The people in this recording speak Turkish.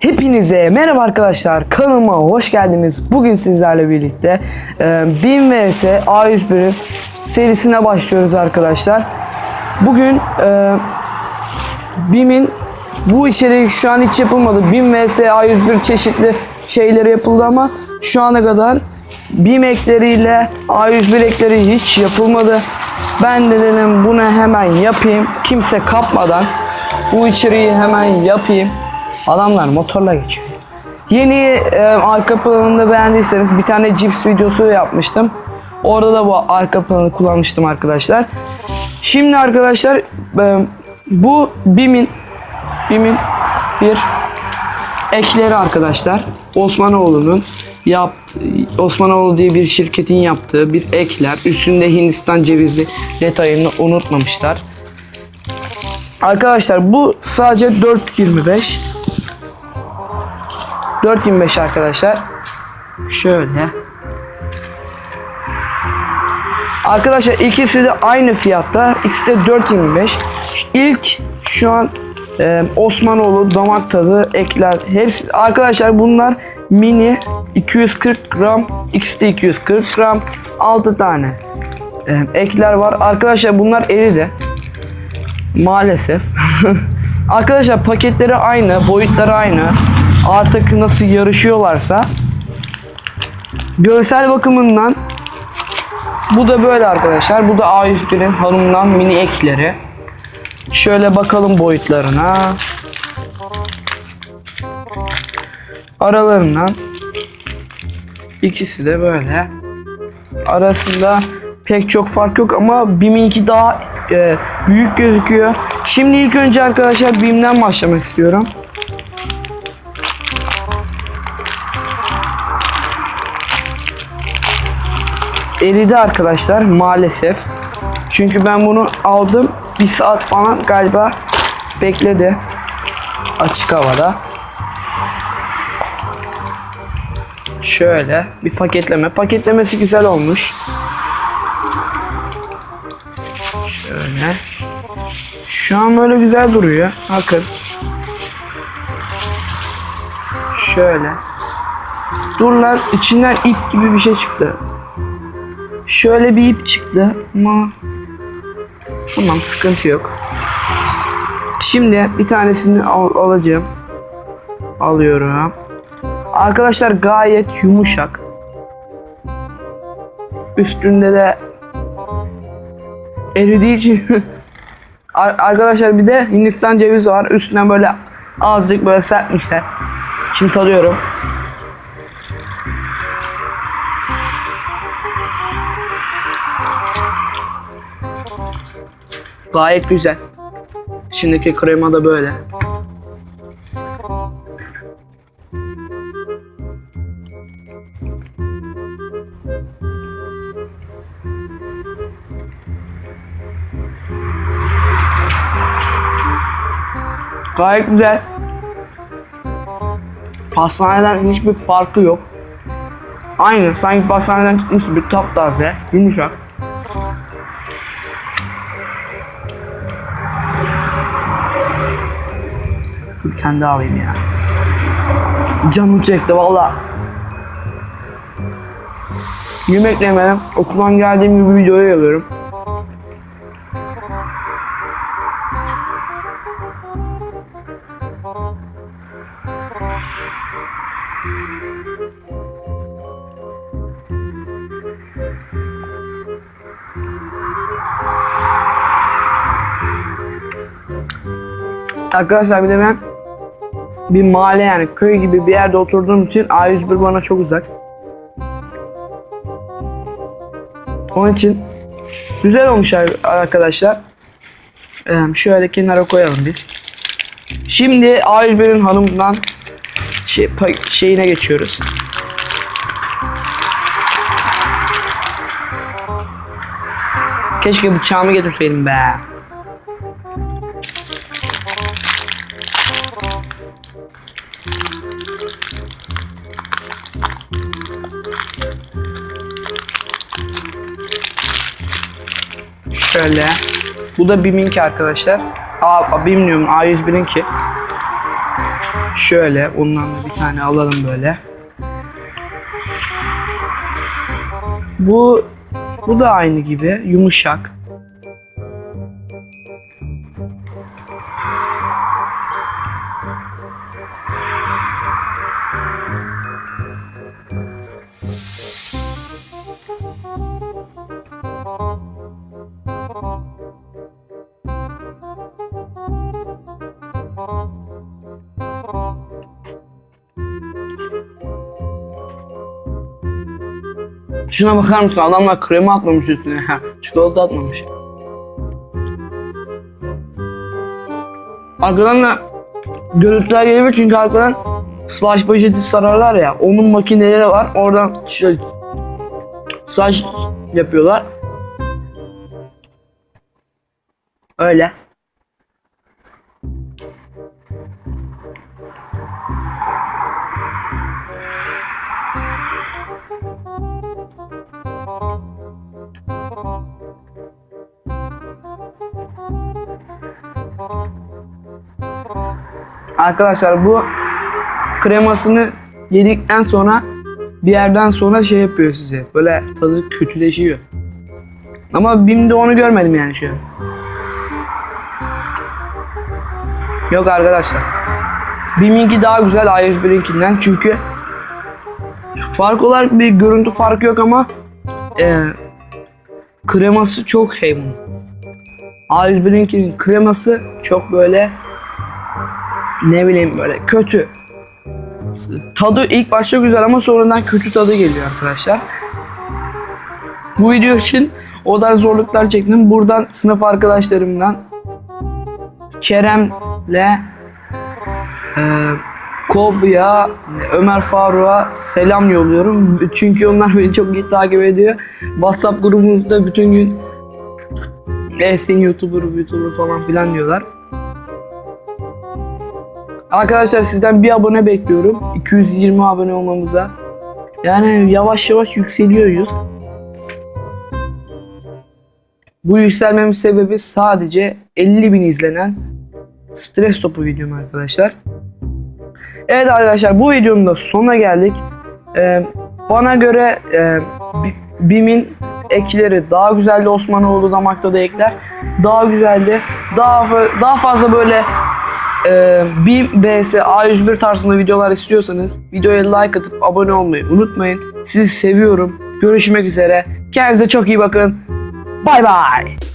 Hepinize merhaba arkadaşlar kanalıma hoş geldiniz. Bugün sizlerle birlikte e, 1000 vs A101'in serisine başlıyoruz arkadaşlar. Bugün e, BİM'in bu içeriği şu an hiç yapılmadı. 1000 vs A101 çeşitli şeyleri yapıldı ama şu ana kadar BİM ekleriyle A101 ekleri hiç yapılmadı. Ben de dedim bunu hemen yapayım. Kimse kapmadan bu içeriği hemen yapayım. Adamlar motorla geçiyor. Yeni e, arka planını beğendiyseniz bir tane cips videosu yapmıştım. Orada da bu arka planı kullanmıştım arkadaşlar. Şimdi arkadaşlar e, bu BİM'in BİM'in bir ekleri arkadaşlar. Osmanoğlu'nun yap Osmanoğlu diye bir şirketin yaptığı bir ekler. Üstünde Hindistan cevizi detayını unutmamışlar. Arkadaşlar bu sadece 4.25 4.25 arkadaşlar. Şöyle. Arkadaşlar ikisi de aynı fiyatta. İkisi de 4.25. Şu İlk şu an e, Osmanoğlu damak tadı ekler. Hepsi arkadaşlar bunlar mini 240 gram, ikisi de 240 gram. 6 tane e, ekler var. Arkadaşlar bunlar eridi. Maalesef. Arkadaşlar paketleri aynı, boyutları aynı. Artık nasıl yarışıyorlarsa görsel bakımından bu da böyle arkadaşlar. Bu da A101'in hanımdan mini ekleri. Şöyle bakalım boyutlarına. Aralarından ikisi de böyle. Arasında pek çok fark yok ama BİM'inki daha e, büyük gözüküyor. Şimdi ilk önce arkadaşlar BİM'den başlamak istiyorum. Eridi arkadaşlar maalesef. Çünkü ben bunu aldım. Bir saat falan galiba bekledi. Açık havada. Şöyle bir paketleme. Paketlemesi güzel olmuş. Şöyle. Şu an böyle güzel duruyor. Bakın. Şöyle. Dur lan içinden ip gibi bir şey çıktı. Şöyle bir ip çıktı ama tamam sıkıntı yok. Şimdi bir tanesini al- alacağım. Alıyorum. Arkadaşlar gayet yumuşak. Üstünde de eridiği için Ar- Arkadaşlar bir de Hindistan cevizi var. Üstünden böyle azıcık böyle serpmişler. Şimdi tadıyorum. Gayet güzel. Şimdiki krema da böyle. Gayet güzel. Pastaneden hiçbir farkı yok. Aynı sanki pastaneden çıkmış bir taptaze, yumuşak. Bir tane alayım ya. Canım çekti valla. Yemek yemedim. Okuldan geldiğim gibi videoyu yapıyorum. Arkadaşlar bir de ben bir mahalle yani köy gibi bir yerde oturduğum için A101 bana çok uzak. Onun için güzel olmuş ar- arkadaşlar. Ee, şöyle kenara koyalım biz. Şimdi A101'in hanımından şey, şeyine geçiyoruz. Keşke bıçağımı getirseydim be. Şöyle. Bu da BİM'inki arkadaşlar. A, bilmiyorum A101'inki. şöyle. Ondan da bir tane alalım böyle. Bu bu da aynı gibi yumuşak. Şuna bakar mısın? Adamlar krema atmamış üstüne. Çikolata atmamış. Arkadan da görüntüler geliyor çünkü arkadan slash poşeti sararlar ya. Onun makineleri var. Oradan şöyle slash yapıyorlar. Öyle. Arkadaşlar bu kremasını yedikten sonra bir yerden sonra şey yapıyor size. Böyle tadı kötüleşiyor. Ama BİM'de onu görmedim yani şu an. Yok arkadaşlar. BİM'inki daha güzel A101'inkinden çünkü fark olarak bir görüntü farkı yok ama e, kreması çok şey bunun. A101'inkinin kreması çok böyle ne bileyim böyle kötü. Tadı ilk başta güzel ama sonradan kötü tadı geliyor arkadaşlar. Bu video için o kadar zorluklar çektim. Buradan sınıf arkadaşlarımdan Kerem'le e, Kobya, Ömer Faruk'a selam yolluyorum. Çünkü onlar beni çok iyi takip ediyor. WhatsApp grubumuzda bütün gün Esin YouTuber, YouTuber falan filan diyorlar. Arkadaşlar sizden bir abone bekliyorum. 220 abone olmamıza. Yani yavaş yavaş yükseliyoruz. Bu yükselmemin sebebi sadece 50 bin izlenen stres topu videom arkadaşlar. Evet arkadaşlar bu videonun da sonuna geldik. Ee, bana göre e, Bi- BİM'in ekleri daha güzeldi Osmanoğlu damakta da ekler. Daha güzeldi. Daha daha fazla böyle e, BİM vs A101 tarzında videolar istiyorsanız videoya like atıp abone olmayı unutmayın. Sizi seviyorum. Görüşmek üzere. Kendinize çok iyi bakın. Bay bay.